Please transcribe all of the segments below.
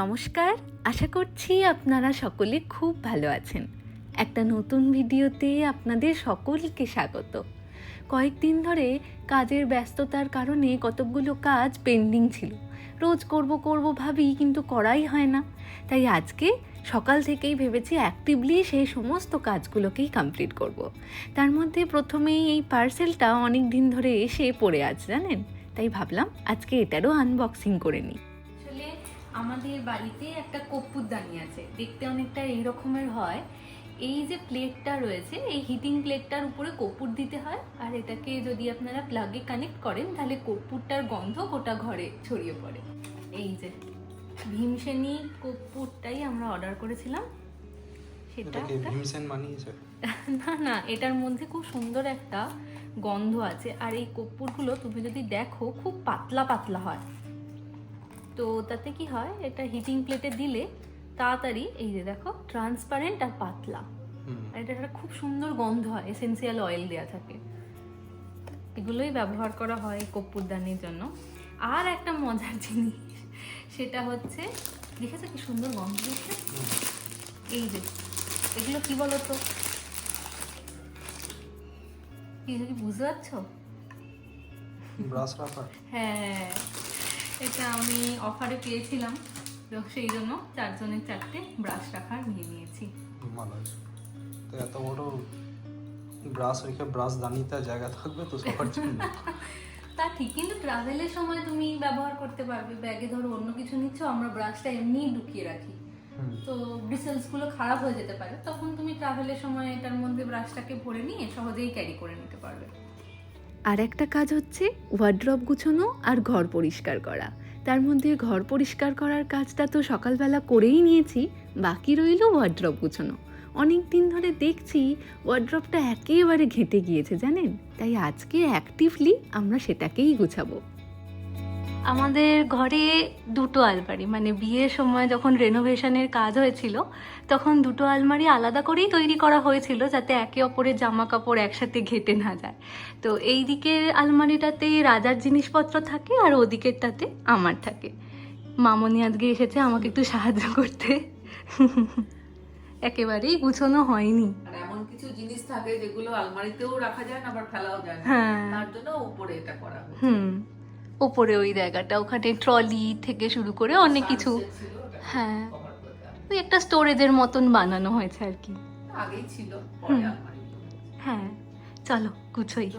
নমস্কার, আশা করছি আপনারা সকলে খুব ভালো আছেন। একটা নতুন ভিডিওতে আপনাদের সকলকে স্বাগত। কয়েকদিন ধরে কাজের ব্যস্ততার কারণে কতকগুলো কাজ পেন্ডিং ছিল। রোজ করব করব ভাবি, কিন্তু করাই হয় না। তাই আজকে সকাল থেকেই ভেবেছি অ্যাক্টিভলি সেই সমস্ত কাজগুলোকেই কমপ্লিট করব। তার মধ্যে প্রথমেই এই পার্সেলটা অনেক দিন ধরে এসে পড়ে আছে জানেন? তাই ভাবলাম আজকে এটারও আনবক্সিং করে নিই। আমাদের বাড়িতে একটা কপ্পুরদানি আছে। দেখতে অনেকটা এই রকমের হয়। এই যে প্লেটটা রয়েছে এই হিটিং প্লেটটার উপরে কর্পূর দিতে হয়। আর এটাকে যদি আপনারা প্লাগে কানেক্ট করেন তাহলে কর্পূরটার গন্ধ গোটা ঘরে ছড়িয়ে পড়ে। এই যে ভীমসেনি কর্পূরটাই আমরা অর্ডার করেছিলাম। সেটা ভীমসেন না না এটার মধ্যে খুব সুন্দর একটা গন্ধ আছে। আর এই কর্পূরগুলো তুমি যদি দেখো খুব পাতলা পাতলা হয়। তো তাতে কি হয় এটা হিটিং প্লেটে দিলে তাড়াতাড়ি এই যে দেখো ট্রান্সপারেন্ট আর পাতলা। এটা একটা খুব সুন্দর গন্ধ হয় এসেন্সিয়াল অয়েল দেওয়া থাকে। এগুলোই ব্যবহার করা হয় কর্পূরদানির জন্য। আর একটা মজার জিনিস সেটা হচ্ছে দেখেছ কি সুন্দর গন্ধ হুম। এই যে এগুলো কি বলো তো কি কি বুঝতে পারছ? হ্যাঁ। এটা আমি অফারে পেয়েছিলাম। তো সেই জন্য চারজনের চারটে ব্রাশ রাখার নিয়ে নিয়েছি। ভালো আছে তো এত বড় ব্রাশ রেখে ব্রাশ দানিতে জায়গা থাকবে তো সবার জন্য। তা ঠিক কিন্তু ট্রাভেলের সময় তুমি ব্যবহার করতে পারবে। ব্যাগে ধরো অন্য কিছু নিচ্ছ আমরা ব্রাশটা এমনিই ঢুকিয়ে রাখি। তো ব্রিসেলসগুলো খারাপ হয়ে যেতে পারে। তখন তুমি ট্রাভেলের সময় এটার মধ্যে ব্রাশটাকে ভরে নিয়ে সহজেই ক্যারি করে নিতে পারবে। আর একটা কাজ হচ্ছে ওয়ার্ড্রপ গুছানো আর ঘর পরিষ্কার করা। তার মধ্যে ঘর পরিষ্কার করার কাজটা তো সকালবেলা করেই নিয়েছি, বাকি রইল ওয়ার্ড্রপ গুছানো। অনেক দিন ধরে দেখছি ওয়ার্ড্রপটা একেবারে ঘেঁটে গিয়েছে জানেন? তাই আজকে অ্যাক্টিভলি আমরা সেটাকেই গুছাবো। আমাদের ঘরে দুটো আলমারি। মানে বিয়ের সময় যখন রেনোভেশনের কাজ হয়েছিল তখন দুটো আলমারি আলাদা করেই তৈরি করা হয়েছিল যাতে একে অপরের জামা কাপড় একসাথে ঘেটে না যায়। তো এই দিকের আলমারিটাতে রাজার জিনিসপত্র থাকে আর ওদিকেরটাতে আমার থাকে। মামনি আজকে এসেছে আমাকে একটু সাহায্য করতে। একেবারেই গুছানো হয়নি। এমন কিছু জিনিস থাকে যেগুলো আলমারিতেও রাখা যায় না আবার ফেলাও যায় না। হ্যাঁ। তার জন্য উপরে এটা করা হুম। ওপরে ওই জায়গাটা ওখানে ট্রলি থেকে শুরু করে অনেক কিছু। হ্যাঁ। ওই একটা স্টোরেজের মতন বানানো হয়েছে আর কি। হ্যাঁ। চলো গুছোই।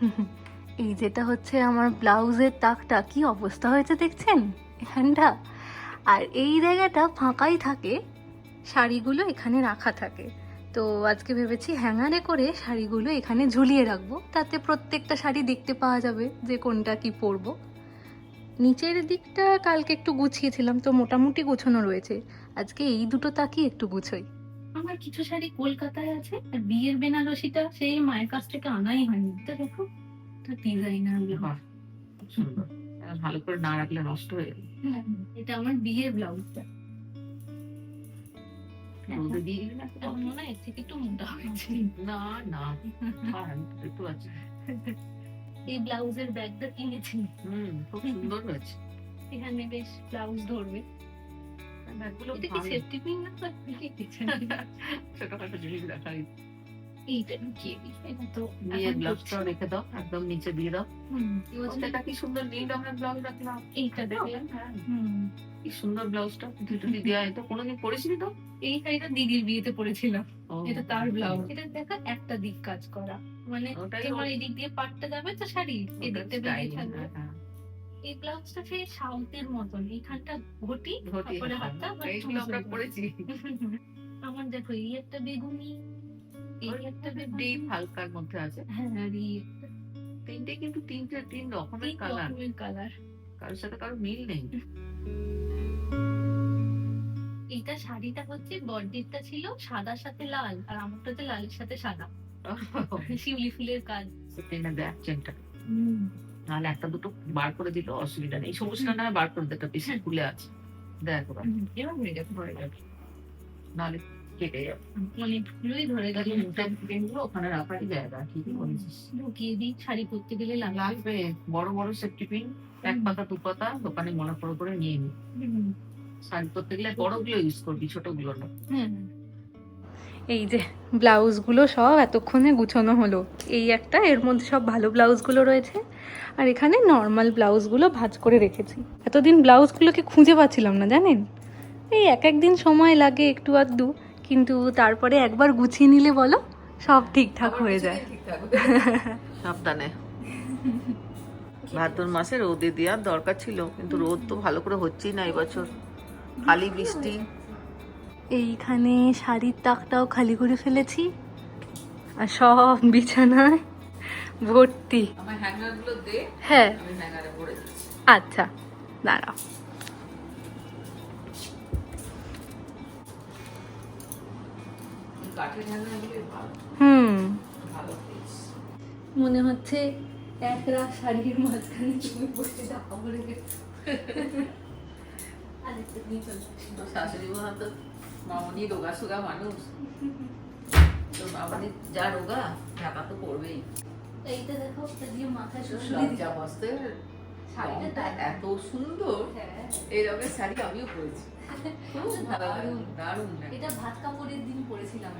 এই যেটা হচ্ছে আমার ব্লাউজের তাকটা কি অবস্থা হয়েছে দেখছেন? এখানটা। আর এই জায়গাটা ফাঁকাই থাকে শাড়িগুলো এখানে রাখা থাকে। তো আজকে ভেবেছি হ্যাঙ্গারে করে শাড়িগুলো এখানে ঝুলিয়ে রাখব। তাতে প্রত্যেকটা শাড়ি দেখতে পাওয়া যাবে যে কোনটা কি পরবো। নিচের দিকটা কালকে একটু গুছিয়েছিলাম তো মোটামুটি গোছানো রয়েছে। আজকে এই দুটো তাকই একটু গুছোই। আমার কিছু শাড়ি কলকাতায় আছে আর বিয়ের বেনারসিটা সেই মায়ের কাছ থেকে আনাই হয়নি। তো দেখো তো ডিজাইনার বাহ, খুব সুন্দর। ভালো করে না রাখলে নষ্ট হয়ে যাবে। এটা আমার বিয়ের ব্লাউজটা। রোদে দিয়ে দিবি না তখন মনে হয় থেকে একটু মোটা হয়েছে না না। একটু আছে। এই ব্লাউজের ব্যাগটা কিনেছি। হুম খুব সুন্দর হয়েছে। এখানে বেশ ব্লাউজ ধরবে। ব্যাগগুলো। সেফটি পিন না? ছোটখাটো জিনিস রাখা এইটা ঢুকিয়ে দিই। এটা তো বিয়ের এখন রেখে দাও একদম নিচে দিয়ে দাও। হুম, কি সুন্দর নীল রঙের ব্লাউজ রাখলাম। এইটা দেখলাম হ্যাঁ। কি সুন্দর ব্লাউজটা দুটো দেওয়া এটা কোনোদিন পরিসনি তো? এই শাড়িটা দিদির বিয়েতে পরেছিলাম। এটা তার ব্লাউজ এটা দেখা একটা দিক কাজ করা। মানে তোমার এদিক দিয়ে পাটটা যাবে তো শাড়ি ওটার এদিকটা বেরিয়ে থাকবে। হ্যাঁ, হ্যাঁ। এই ব্লাউজটা সেই সাউথের মতন এখানটা ঘটি ঘটি, তারপরে হ্যাঁ। হাতটা আমরা পরেছি। আমার দেখো এই একটা বেগুনি এই একটা ডিপ হালকার মধ্যে আছে। হ্যাঁ। আর তিনটে কিন্তু তিনটে তিন রকমের কালার কালার কারোর সাথে কারোর মিল নেই। এইটা শাড়িটা হচ্ছে বডিরটা ছিল সাদার সাথে লাল আর আমারটাতে লালের সাথে সাদা। শিউলি ফুলের কাজ। নাহলে একটা দুটো বার করে দিল অসুবিধা নেই। সবুজটা না বার করে দিতে বেশি খুলে আছে। দেখ হয়ে যাবে হয়ে যাবে। নাহলে কেটে যাবে অনেকগুলোই ধরে গেল মোটা পেনগুলো ওখানে রাখারই জায়গা ঠিকই বলেছিস। ঢুকিয়ে দিই শাড়ি পরতে গেলে লাগবে লাগবে বড় বড় সেফটি পিন এক পাতা দু পাতা দোকানে মনে করে করে নিয়ে নি। শাড়ি করতে গেলে বড়গুলো ইউজ করবি ছোটগুলো না। এই যে ব্লাউজগুলো সব এতক্ষণে গুছানো হলো এই একটা এর মধ্যে সব ভালো ব্লাউজগুলো রয়েছে। আর এখানে নর্মাল ব্লাউজগুলো ভাজ করে রেখেছি। এতদিন ব্লাউজগুলোকে খুঁজে পাচ্ছিলাম না জানেন? এই এক এক দিন সময় লাগে একটু আধটু। কিন্তু তারপরে একবার গুছিয়ে নিলে বলো সব ঠিকঠাক হয়ে যায়। সাবধানে। ভাদ্র মাসে রোদে দেওয়ার দরকার ছিল কিন্তু রোদ তো ভালো করে হচ্ছেই না এবছর। খালি বৃষ্টি। এইখানে শাড়ির তাকটাও খালি করে ফেলেছি আর সব বিছানায় ভর্তি। আমার হ্যাঙ্গারগুলো দে হ্যাঁ। আচ্ছা দাঁড়াও। হুম। মনে হচ্ছে এক রাত শাড়ির মাঝখানে তুমি বসে ঢাকা পড়ে গেছো শাশুড়ি মা তো মামনি রোগা সোগা মানুষ। তো মামনি যা রোগা ঢাকা তো পড়বেই। এইটা দেখো দিয়ে মাথায় বস্তে শাড়িটা এত সুন্দর। হ্যাঁ। এই রঙের শাড়ি আমিও পরেছি। খুব দারুণ। এটা ভাত কাপড়ের দিন পরেছিলাম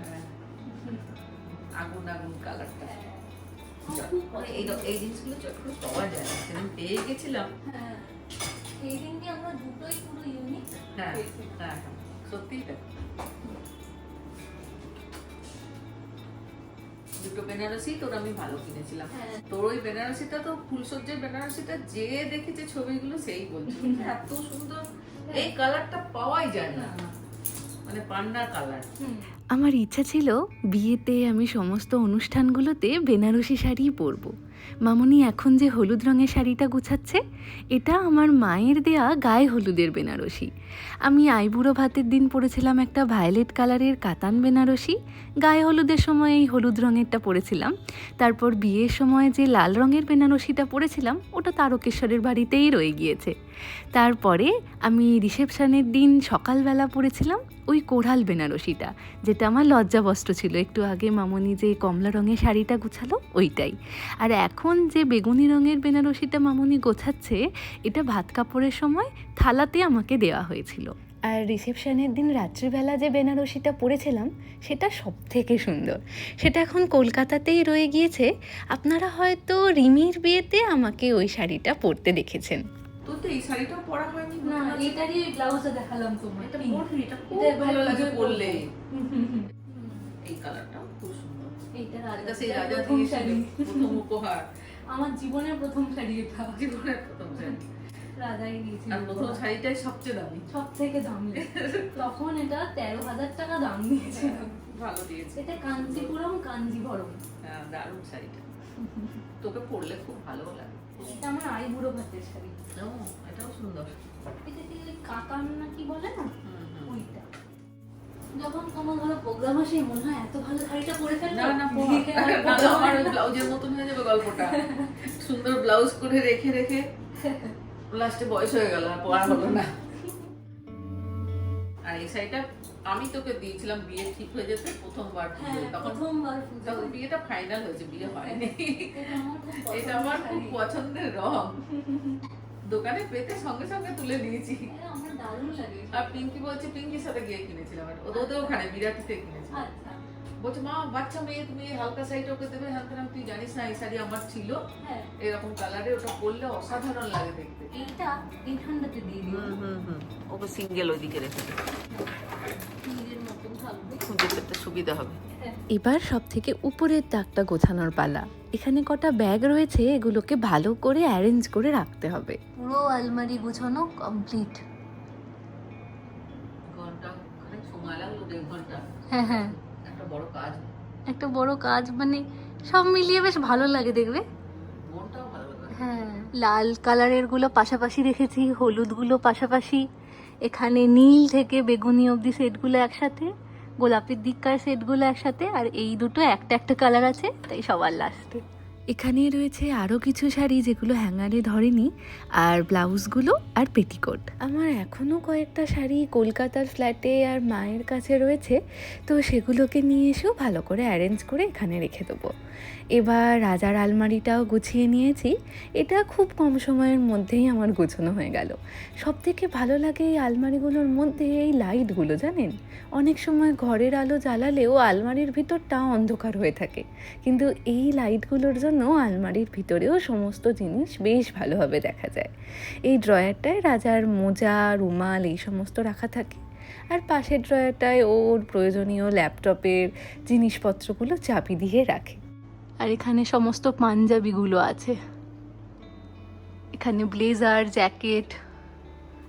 আগুন আগুন কালারটা। মানে এই এই জিনিসগুলো পাওয়া যায় সেদিন পেয়ে গেছিলাম। হ্যাঁ। এই দিনকে আমরা দুটোই পুরো ইউনিক হ্যাঁ হ্যাঁ হ্যাঁ। সত্যিই তাই। দুটো বেনারসি তোর আমি ভালো কিনেছিলাম। হ্যাঁ। তোর ওই বেনারসিটা তো ফুলসজ্জার বেনারসিটা যে দেখেছে ছবিগুলো সেই বলছে। এত সুন্দর। এই কালারটা পাওয়াই যায় না। মানে পান্ডা কালার। আমার ইচ্ছা ছিল বিয়েতে আমি সমস্ত অনুষ্ঠানগুলোতে বেনারসি শাড়ি পরবো। মামনি, এখন যে হলুদ রঙের শাড়িটা গুছাচ্ছে, এটা আমার মায়ের দেয়া গায়ে হলুদের বেনারসি। আমি আইবুড়ো ভাতের দিন পরেছিলাম একটা ভায়োলেট কালারের কাতান বেনারসি। গায়ে হলুদের সময় এই হলুদ রঙেরটা পরেছিলাম। তারপর বিয়ের সময় যে লাল রঙের বেনারসিটা পরেছিলাম, ওটা তারকেশ্বরের বাড়িতেই রয়ে গিয়েছে। তারপরে আমি রিসেপশনের দিন সকালবেলা পরেছিলাম ওই কোড়াল বেনারসিটা, যেটা আমার লজ্জাবস্ত্র ছিল। একটু আগে মামনি যে কমলা রঙের শাড়িটা গুছালো, ওইটাই। আর এখন যে বেগুনি রঙের বেনারসিটা মামনি গোছাচ্ছে, এটা ভাত কাপড়ের সময় থালাতে আমাকে দেওয়া হয়েছিল। আর রিসেপশনের দিন রাত্রিবেলা যে বেনারসিটা পরেছিলাম, সেটা সব থেকে সুন্দর। সেটা এখন কলকাতাতেই রয়ে গিয়েছে। আপনারা হয়তো রিমির বিয়েতে আমাকে ওই শাড়িটা পরতে দেখেছেন। তোর তো এই শাড়িটা পরা হয়নি না এটারই ব্লাউজটা দেখালাম তোমার এটা এটা খুব ভালো লাগে পরলে। এই খুব সুন্দর। এইটা রাজা সেই রাজা শাড়ি। প্রথম উপহার। আমার জীবনের প্রথম শাড়ি এটা। জীবনের প্রথম শাড়ি। রাজাই দিয়েছিল। আর প্রথম শাড়িটাই সবচেয়ে দামি। সব থেকে দামি। তখন এটা তেরো হাজার টাকা দাম নিয়েছিল ভালো দিয়েছে। এটা কাঞ্জিপুরম কাঞ্জিভরম হ্যাঁ দারুণ শাড়িটা। তোকে পরলে খুব ভালো লাগে। এটা আমার আই ভাতের শাড়ি। ও, এটাও সুন্দর। এটা কি কাকান না কি বলে না? হুম, হুম। ওইটা। যখন কোনো ধরো প্রোগ্রাম আসে মনে হয় এত ভালো শাড়িটা পরে ফেলল। না না পর। পরা আমার। ব্লাউজের মতন হয়ে যাবে গল্পটা। সুন্দর ব্লাউজ করে রেখে রেখে। লাস্টে বয়স হয়ে গেল আর পড়া হলো না। আর এই শাড়িটা আমি তোকে দিয়েছিলাম বিয়ে ঠিক হয়ে যেতে প্রথমবার হ্যাঁ তখন প্রথমবার তখন বিয়েটা ফাইনাল হয়েছে বিয়ে হয়নি। এটা আমার খুব পছন্দের রং। দোকানে পেতে সঙ্গে সঙ্গে তুলে নিয়েছি। আর পিঙ্কি বলছে পিঙ্কির সাথে গিয়ে কিনেছিলাম ওদের ওখানে বিরাটিতে কিনেছিলাম। আচ্ছা। বলছে মা বাচ্চা মেয়ে তুমি হালকা শাড়িটা ওকে দেবে হালকা না তুই জানিস না এই শাড়ি আমার ছিল। হ্যাঁ। এরকম কালারে ওটা পরলে অসাধারণ লাগে দেখতে। এইটা দিয়ে দিও। হুম হুম হুম। ওকে সিঙ্গেল ওইদিকে রেখে দে। নিজের মতন থাকবে খুঁজে পেতে সুবিধা হবে এবার সব থেকে উপরের তাকটা গোছানোর পালা। এখানে কটা ব্যাগ রয়েছে এগুলোকে ভালো করে অ্যারেঞ্জ করে রাখতে হবে। পুরো আলমারি গোছানো কমপ্লিট ঘণ্টা হ্যাঁ হ্যাঁ। একটা বড় কাজ। একটা বড় কাজ মানে সব মিলিয়ে বেশ ভালো লাগে দেখবে। হ্যাঁ। লাল কালারেরগুলো পাশাপাশি রেখেছি হলুদগুলো পাশাপাশি। এখানে নীল থেকে বেগুনি অবধি সেটগুলো একসাথে, গোলাপের দিককার সেটগুলো একসাথে, আর এই দুটো একটা একটা কালার আছে, তাই সবার লাস্টে এখানে রয়েছে আরও কিছু শাড়ি যেগুলো হ্যাঙ্গারে ধরেনি, আর ব্লাউজগুলো আর পেটিকোট। আমার এখনও কয়েকটা শাড়ি কলকাতার ফ্ল্যাটে আর মায়ের কাছে রয়েছে, তো সেগুলোকে নিয়ে এসেও ভালো করে অ্যারেঞ্জ করে এখানে রেখে দেবো। এবার রাজার আলমারিটাও গুছিয়ে নিয়েছি, এটা খুব কম সময়ের মধ্যেই আমার গোছানো হয়ে গেল। সব থেকে ভালো লাগে এই আলমারিগুলোর মধ্যে এই লাইটগুলো জানেন? অনেক সময় ঘরের আলো জ্বালালেও আলমারির ভিতরটা অন্ধকার হয়ে থাকে, কিন্তু এই লাইটগুলোর জন্য আলমারির ভিতরেও সমস্ত জিনিস বেশ ভালোভাবে দেখা যায়। এই ড্রয়ারটায় রাজার মোজা, রুমাল এই সমস্ত রাখা থাকে। আর পাশের ড্রয়ারটায় ওর প্রয়োজনীয় ল্যাপটপের জিনিসপত্রগুলো চাপি দিয়ে রাখে। আর এখানে সমস্ত পাঞ্জাবিগুলো আছে। এখানে ব্লেজার, জ্যাকেট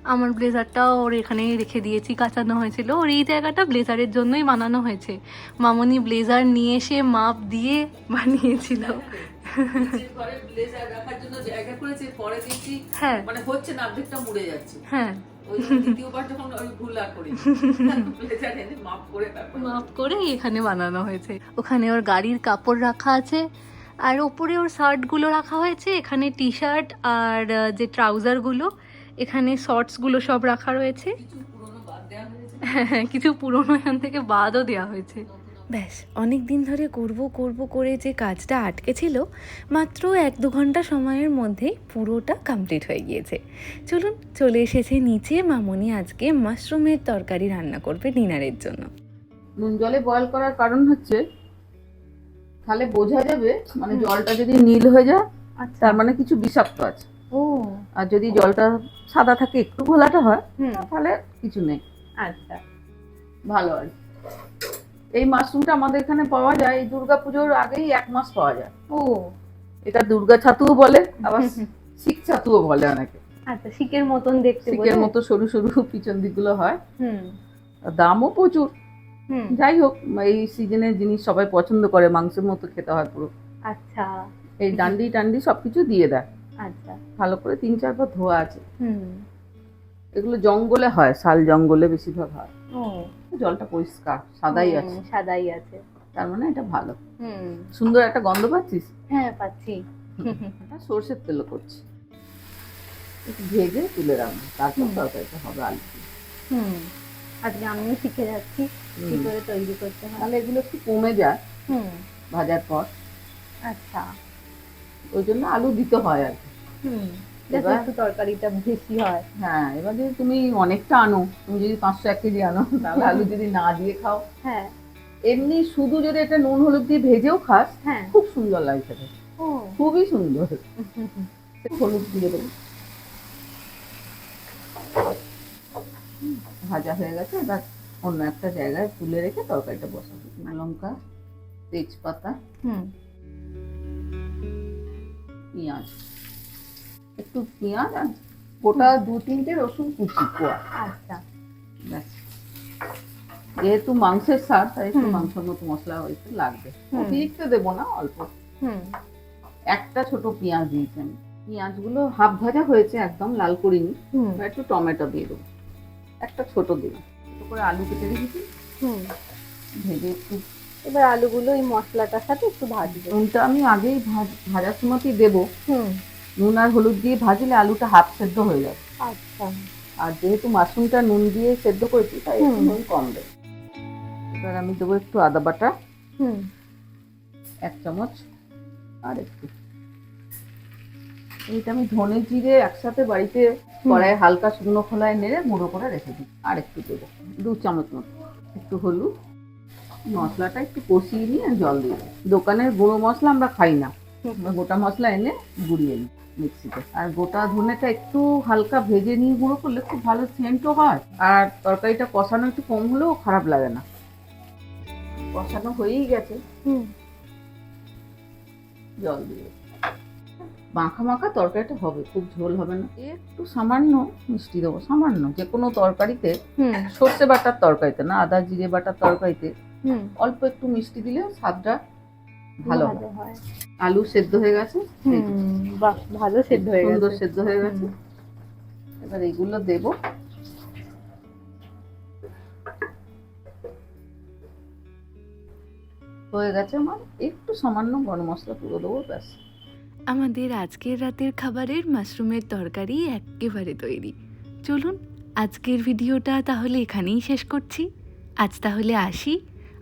আমার ব্লেজারটা ওর এখানেই রেখে দিয়েছি কাচানো হয়েছিল। ওর এই জায়গাটা ব্লেজারের জন্যই বানানো হয়েছে। মামনি ব্লেজার নিয়ে এসে মাপ দিয়ে বানিয়েছিল। হ্যাঁ। মানে হচ্ছে না অর্ধেকটা মুড়ে যাচ্ছে। হ্যাঁ। মাপ করে এখানে বানানো হয়েছে। ওখানে ওর গাড়ির কাপড় রাখা আছে। আর ওপরে ওর শার্টগুলো রাখা হয়েছে। এখানে টি শার্ট আর যে ট্রাউজারগুলো এখানে শর্টসগুলো সব রাখা রয়েছে। কিছু পুরনো বাদ দেওয়া হয়েছে হ্যাঁ কিছু পুরনো এখান থেকে বাদও দেওয়া হয়েছে। ব্যাস অনেক দিন ধরে করব করব করে যে কাজটা আটকে ছিল মাত্র এক দু ঘণ্টা সময়ের মধ্যেই পুরোটা কমপ্লিট হয়ে গিয়েছে। চলুন চলে এসেছে নিচে মামনি আজকে মাশরুমের তরকারি রান্না করবে ডিনারের জন্য। নুন জলে বয়ল করার কারণ হচ্ছে তাহলে বোঝা যাবে মানে জলটা যদি নীল হয়ে যায় তার মানে কিছু বিষাক্ত আছে। ও। আর যদি জলটা সাদা থাকে একটু ঘোলাটা হয় তাহলে কিছু নেই। আচ্ছা। ভালো আর এই মাশরুমটা আমাদের এখানে পাওয়া যায় এই দুর্গা পুজোর আগেই এক মাস পাওয়া যায়। ও। এটা দুর্গা ছাতুও বলে আবার শিখ ছাতুও বলে অনেকে। আচ্ছা শিকের মতন দেখতে শিখের মতো সরু সরু পিছন দিকগুলো হয়। হুম। দামও প্রচুর। যাই হোক এই সিজনের জিনিস সবাই পছন্দ করে মাংসের মতো খেতে হয় পুরো। আচ্ছা। এই ডান্ডি টান্ডি সবকিছু দিয়ে দেয়। আচ্ছা। ভালো করে তিন চারবার ধোয়া আছে। হুম। এগুলো জঙ্গলে হয় শাল জঙ্গলে বেশিরভাগ হয়। ও। জলটা পরিষ্কার সাদাই আছে। সাদাই আছে। তার মানে এটা ভালো। হুম। সুন্দর একটা গন্ধ পাচ্ছিস? হ্যাঁ পাচ্ছি। এটা সর্ষের তেল করছি। একটু ভেজে তুলে রাখব তারপর। তরকারিটা হবে আলু। হুম। আজকে আমিও শিখে যাচ্ছি কি করে তৈরি করতে হয়। তাহলে এগুলো একটু কমে যায়। হুম। ভাজার পর। আচ্ছা। ওই জন্য আলু দিতে হয় আর কি। যাতে? একটু তরকারিটা বেশি হয়। হ্যাঁ এবার যদি তুমি অনেকটা আনো তুমি যদি পাঁচশো এক কেজি আনো তাহলে আলু যদি না দিয়ে খাও। হ্যাঁ। এমনি শুধু যদি এটা নুন হলুদ দিয়ে ভেজেও খাস হ্যাঁ। খুব সুন্দর লাগে খেতে। খুবই সুন্দর। হলুদ দিয়ে দেবো। ভাজা হয়ে গেছে এবার অন্য একটা জায়গায় তুলে রেখে তরকারিটা বসাবো। লঙ্কা তেজপাতা হুম। পেঁয়াজ। একটু পেঁয়াজ আর গোটা দু তিনটে রসুন কুচি কোয়া। আচ্ছা। ব্যাস। যেহেতু মাংসের স্বাদ তাই একটু মাংসের মতো মশলা হয়তো লাগবে। অতিরিক্ত দেবো না অল্প। একটা ছোট পেঁয়াজ দিয়েছি আমি। পেঁয়াজগুলো হাফ ভাজা হয়েছে একদম লাল করিনি। একটু টমেটো দিয়ে দেবো। একটা ছোট দিলাম ছোট করে আলু কেটে রেখেছি। ভেজে একটু এবার আলুগুলো এই মশলাটার সাথে একটু ভাজবো। নুনটা আমি আগেই ভাজ- ভাজার সময়তেই দেবো। হুম। নুন আর হলুদ দিয়ে ভাজলে আলুটা হাফ সেদ্ধ হয়ে যাবে। আচ্ছা। আর যেহেতু মাশরুমটা নুন দিয়ে সেদ্ধ করেছি তাই একটু নুন কম দেবো। এবার আমি দেবো একটু আদা বাটা। হুম। এক চামচ আর একটু। এইটা আমি ধনে জিরে একসাথে বাড়িতে কড়াইয়ে হালকা শুকনো খোলায় নেড়ে গুঁড়ো করে রেখে দিই। আর একটু দেবো। দু চামচ মতো। একটু হলুদ। মশলাটা একটু কষিয়ে নিয়ে আর জল দিয়ে দোকানের গুঁড়ো মশলা আমরা খাই না। গোটা মশলা এনে গুঁড়িয়ে নিই মিক্সিতে। আর গোটা ধনেটা একটু হালকা ভেজে নিয়ে গুঁড়ো করলে খুব ভালো সেন্টও হয়। আর তরকারিটা কষানো একটু কম হলেও খারাপ লাগে না। কষানো হয়েই গেছে। হুম। জল দিয়ে মাখা মাখা তরকারিটা হবে খুব ঝোল হবে না। একটু সামান্য মিষ্টি দেবো সামান্য। যে কোনো তরকারিতে সর্ষে বাটার তরকারিতে না আদা জিরে বাটার তরকারিতে অল্প একটু মিষ্টি দিলে স্বাদটা ভালো হয়। আলু সেদ্ধ হয়ে গেছে ভালো সেদ্ধ হয়ে সুন্দর গেছে। সেদ্ধ হয়ে গেছে। এবার এইগুলো দেবো। হয়ে গেছে আমার একটু সামান্য গরম মশলা তুলে দেবো ব্যাস। আমাদের আজকের রাতের খাবারের মাশরুমের তরকারি একেবারে তৈরি। চলুন আজকের ভিডিওটা তাহলে এখানেই শেষ করছি। আজ তাহলে আসি।